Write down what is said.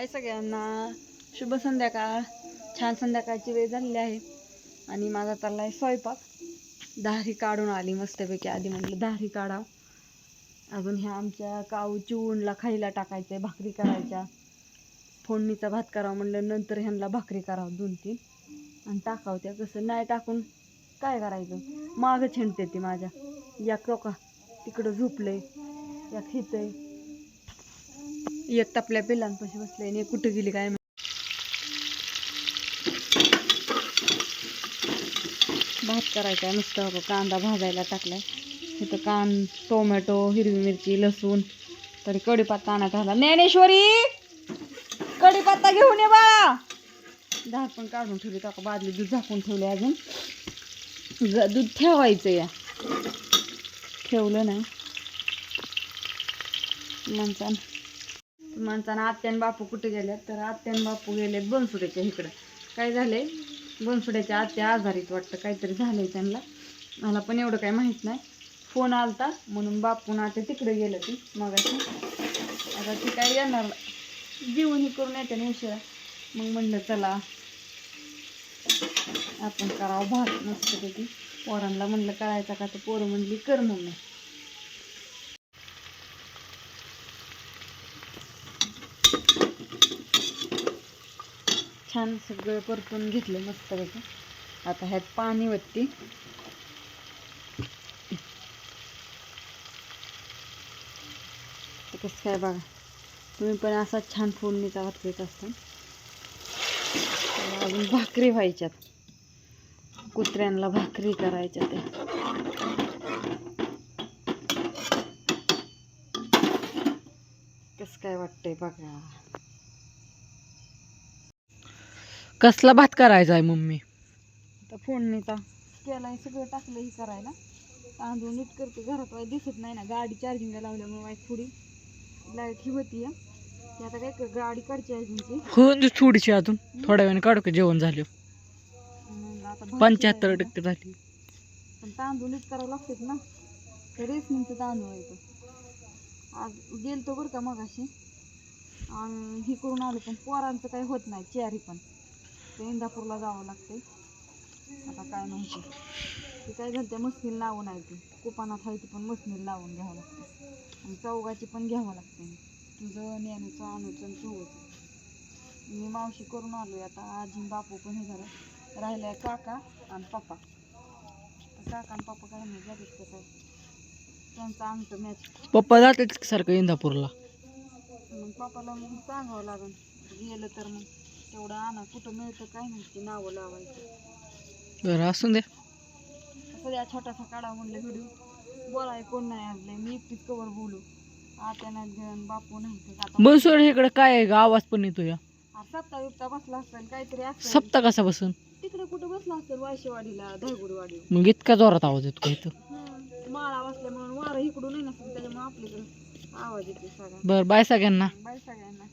हाय सगळ्यांना शुभ संध्याकाळ. छान संध्याकाळची वेळ झालेली आहे. आणि माझा चालला आहे स्वयंपाक. दारी काढून आली मस्तपैकी. आधी म्हटलं दारी काढा अजून ह्या आमच्या काऊ चिवणला खायला टाकायचं आहे भाकरी करायच्या. फोडणीचा भात करावा म्हणलं नंतर ह्यांना भाकरी करावं दोन तीन. आणि टाकावं त्या. कसं नाही टाकून काय करायचं? मागं छेंडते ती माझ्या. या का तिकडं झोपले या आहे एक टपल्या पिल्लांपाशी बसले आणि एक गेली काय भात करायचा आहे नुसतं बघ, कांदा भाजायला टाकलाय. इथं कान टोमॅटो हिरवी मिरची लसूण तरी कढीपत्ता आणत आला. ज्ञानेश्वरी! कढीपत्ता घेऊन ये बाळा. दहा पण काढून ठेवली टाका बादली दूध झाकून ठेवले अजून. दूध ठेवायचं या ठेवलं नाही. माणसानं माणसानं आत्यान बापू कुठे गेल्यात तर आत्यान बापू गेलेत बनसुड्याच्या इकडं. काय झाले बनसुड्याच्या आत्या आजारीत वाटतं काहीतरी झालंय त्यांना. मला पण एवढं काही माहीत नाही. फोन आलता म्हणून बापून आता तिकडे गेलं ती मगाशी. आता ती काय येणार जेवण हे करून येते ना उशिरा. मग म्हणलं चला आपण करावं भात मस्तपैकी. पोरांना म्हणलं करायचा का? तर पोरं म्हणली कर मम्मी. छान सगळं परतून घेतलं मस्त मस्तपैकी आता ह्यात पाणी वत्ती. कसं काय बघा तुम्ही पण असा छान फोडणीचा भात घेत असता. अजून भाकरी व्हायच्यात. कुत्र्यांना भाकरी करायच्या त्या. कसं काय वाटतंय बघा. कसला भात करायचा आहे मम्मी? आता फोडणीचा केलाय सगळं टाकलं ही करायला. तांदूळ नीट करते घरात वाईट दिसत नाही ना. गाडी चार्जिंगला लावल्यामुळे वाईट थोडी. लाइट ही होती आता काय कर गाडी काढची आहे तुमची हो दे थोडीशी अजून. थोड्या वेळाने काढू का जेवण झालं पंच्याहत्तर. टक्के झाली. पण तांदूळ नीट करावं लागतात ना. रेसनिंगचं तांदूळ येतो आज गेलतो बरं का मगाशी. आणि ही करून आलो पण पोरांचं काही होत नाही चेअरी पण. ते इंदापूरला जावं लागते आता काय माहिती ते काय झालं त्या मसनीला लावून आहे ती. कुपानात आहे ती पण मसनीला लावून घ्यावं लागते आणि चौगाची पण घ्यावं लागते तुझं नेहमीचं अनुचं चौघचं मी मावशी करून आलोय आता. आजी बापू पण हे झालं. राहिलंय काका आणि पप्पा. काका आणि पप्पा काय नाही जातात कसं आहे त्यांचं अंगठं मॅच पप्पा जातात सारखं इंदापूरला. मग पप्पाला मग सांगावं लागेल गेलं तर मग. तेवढं आणा कुठं मिळतं काय माहिती नावं लावायचं. बरं असून दे. सगळ्या छोटासा काढा म्हणलं व्हिडिओ बोलाय कोण नाही आणलंय मी एकटीच कवर बोलू. आत्यानं घेऊन बापू नाही तर आता बनसोड इकडे काय आहे ग? आवाज़ पण येतो या आ, सप्ता बिप्ता बसला असेल काहीतरी असेल. सप्ता कसा बसून? तिकडे कुठं बसला असेल मग इतका जोरात आवाज़ येतो का इथं? माळा बसल्या म्हणून वारं इकडून नाही नसेल त्याच्यामुळे आपल्याकडे आवाज़ येतो सगळा बरं बाय सगळ्यांना. बाय सगळ्यांना.